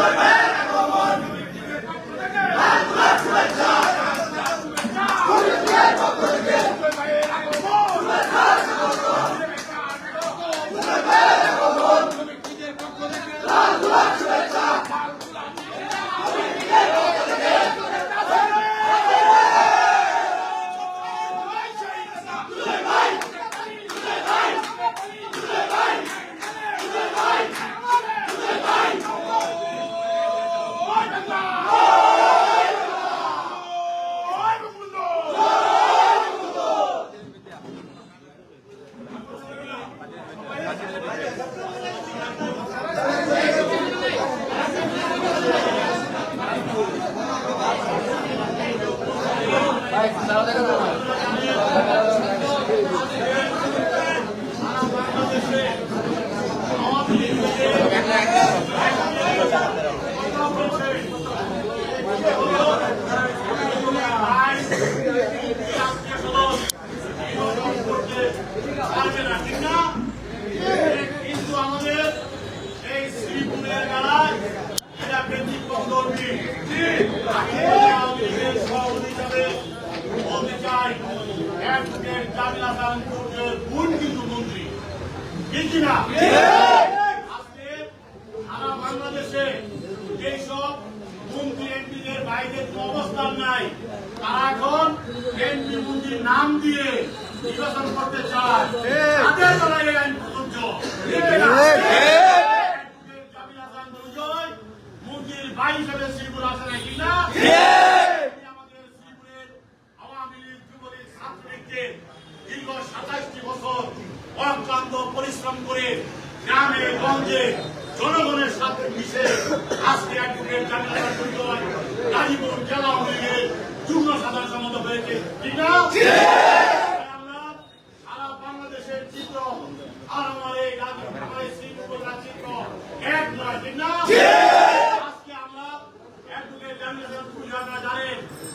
Superman! কিন্তু আমাদের এই শ্রীপুরের মেলায় এটা ব্যতিক্রম সভাপতি হিসাবে বলতে চাই অ্যাডভোকেট কিন্তু মন্ত্রী ঠিক কিনা আজকে সারা বাংলাদেশে যেসব মন্ত্রী এমপিদের বাইরে নাই। তারা এখন এমপি নাম দিয়ে নির্বাচন করতে চায়। তাদের দ্বারা আইন প্রযোজ্য। ঠিক কিনা? অ্যাডভোকেট জামিলা খান দুর্জয় মন্ত্রীর ভাই হিসেবে শ্রীপুর আসে না? কিনা আমাদের শ্রীপুরের আওয়ামী লীগ যুবলীগ ছাত্রলীগকে দীর্ঘ সাতাশটি বছর অক্লান্ত পরিশ্রম করে গ্রামে গঞ্জে জনগণের সাথে মিশে আজকে অ্যাডভোকেট গাজীপুর জেলা আওয়ামী লীগের যুগ্ম সাধারণ সম্মত হয়েছে। ঠিক না আমরা সারা বাংলাদেশের চিত্র আর আমার এই গাজী আমার এই শ্রীপুর চিত্র এক নয় ঠিক না আজকে আমরা অ্যাডভোকেট জামিলা দুর্জয় আপনারা জানেন উনি স্থানীয় নির্বাচন করার আশা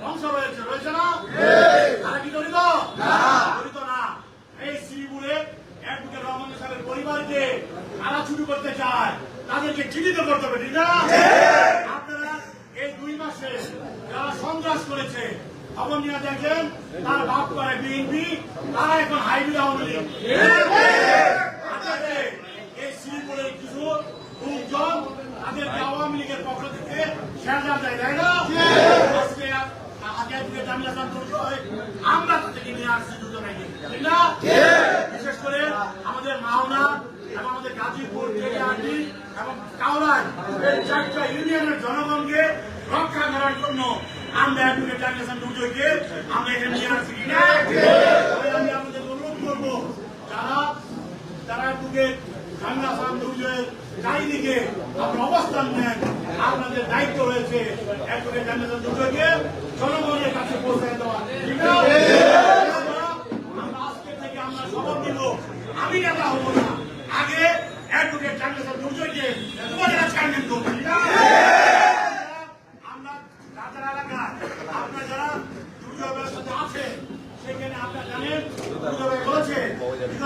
বংশ কি জড়িত জড়িত না এই শ্রীপুরে অ্যাডভোকেট রহমান সাহেবের পরিবারকে তারা শুরু করতে চায় তাদেরকে চিহ্নিত করতে হবে আপনারা এই দুই মাসে যারা সন্ত্রাস করেছে খবর নিয়ে দেখেন, তার বাপ করে বিএনপি তারা এখন হাইব্রিড আওয়ামী লীগ। এই শ্রীপুরের কিছু লোকজন তাদেরকে আওয়ামী লীগের পক্ষ থেকে শেয়ার দেয়, তাই না? আমরা তাদেরকে নিয়ে আসছি দুজনে ঠিক না? বিশেষ করে আমাদের মাওনা এবং আমাদের গাজীপুর কেলিয়াটি এবং কাউরাই এই চারটা ইউনিয়নের জনগণকে রক্ষা করার জন্য আমরা অ্যাডভোকেট জানিয়েছেন দুজনকে আমরা এখানে নিয়ে আসছি কিনা আমি আপনাদের অনুরোধ করব, যারা যারা অ্যাডভোকেট জামিয়া খান দুজয়ের চারিদিকে আপনার অবস্থান নেন, আপনাদের দায়িত্ব রয়েছে অ্যাডভোকেট জামিয়া খান দুজয়কে জনগণের কাছে পৌঁছে দেওয়া, ঠিক আছে আমরা আজকে থেকে আমরা শপথ দিব আমি নেতা হব না আগে অ্যাডভোকেট চান্দ্রশেখর দুর্জয়কে উপজেলা চেয়ারম্যান করব আমরা রাজার এলাকায় আপনার যারা দুর্যোগের সাথে আছে সেখানে আপনারা জানেন দুর্যোগে বলেছে বিগত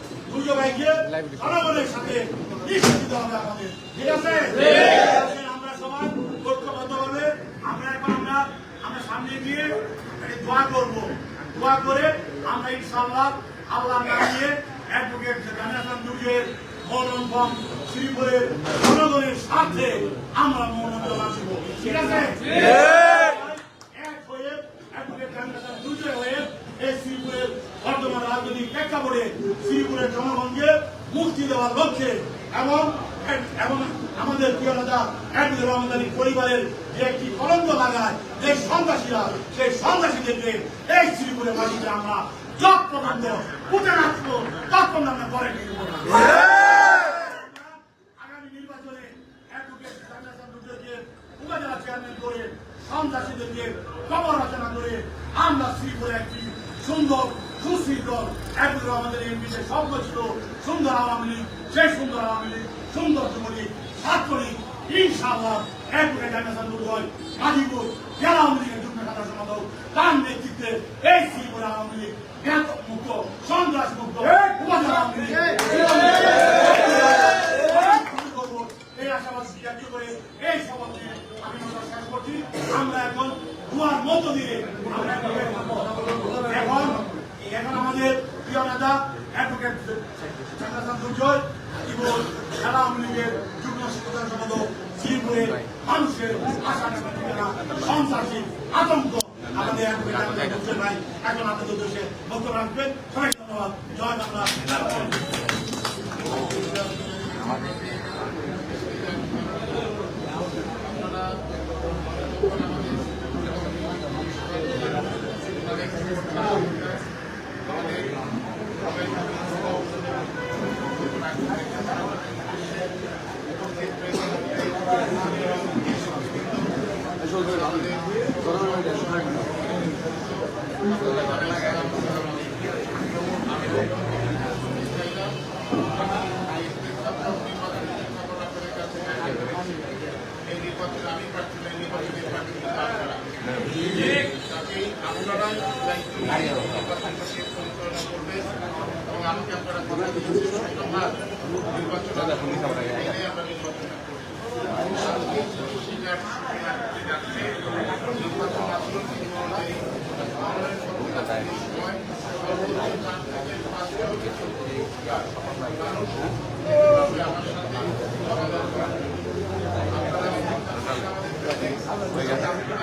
দুর্যোগের কাছের লোক, আমরা দূরে থাকব দুর্যোগকে জনগণের সাথে হবে আমাদের। ঠিক আছে? আমরা সবাই ঐক্যবদ্ধভাবে আমরা এখন আমরা আমরা সামনে গিয়ে দোয়া করব। দোয়া করে আমরা ইনশাআল্লাহ আল্লাহ নাম নিয়ে অ্যাডভোকেট জানাতাম দুর্গের মনোরঞ্জন শ্রীপুরের জনগণের স্বার্থে আমরা মনোরঞ্জন আসব ঠিক আছে এক হয়ে অ্যাডভোকেট জানাতাম দুর্জয় হয়ে এই শ্রীপুরের বর্তমান রাজনৈতিক প্রেক্ষাপটে শ্রীপুরের জনগণকে মুক্তি দেওয়ার লক্ষ্যে এবং এবং আমাদের প্রিয় নেতা অ্যাডভোকেট রহমদানি পরিবারের যে একটি কলঙ্ক লাগায়, যে সন্ত্রাসীরা, সেই সন্ত্রাসীদেরকে এই শ্রীপুরের মাটিতে আমরা জব পর্যন্ত উঠে রাখব তখন আমরা করে সন্ত্রাসীদেরকে খবর রচনা করে আমরা শ্রীপুরে একটি সুন্দর সুশৃঙ্খল এখন আমাদের এমপিতে স্বপ্ন ছিল সুন্দর আওয়ামী লীগ সেই সুন্দর আওয়ামী লীগ সুন্দর যুবলীগ ছাত্রলীগ ইনশাআল্লাহ অ্যাডভোকেট জান্নাতুল দুর্জয় গাজীপুর জেলা আওয়ামী লীগের যুগ্ম সাধারণ সম্পাদক তার নেতৃত্বে এই শ্রীপুর আওয়ামী লীগ জ্ঞাত মুক্ত সন্ত্রাস মুক্ত উপজেলা আওয়ামী লীগ করব এই আশাবাদ ব্যক্ত করে এই শপথ নিয়ে আমি কথা শেষ করছি আমরা এখন দুয়ার মধ্য দিয়ে আমরা এখন এখন প্রিয় নেতা অ্যাডভোকেট আমাদের জয় বাংলা জয় বাংলা। এই নির্বাচনে আমি প্রার্থী নই, নির্বাচনের প্রার্থী কিন্তু আপনারা। কাজেই আপনারাই দায়িত্ব নিয়ে নির্বাচনটাকে পরিচালনা করবেন এবং আমাকে আপনারা কথা দিয়েছেন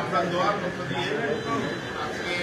আমার দোয়ার মধ্য দিয়ে আজকে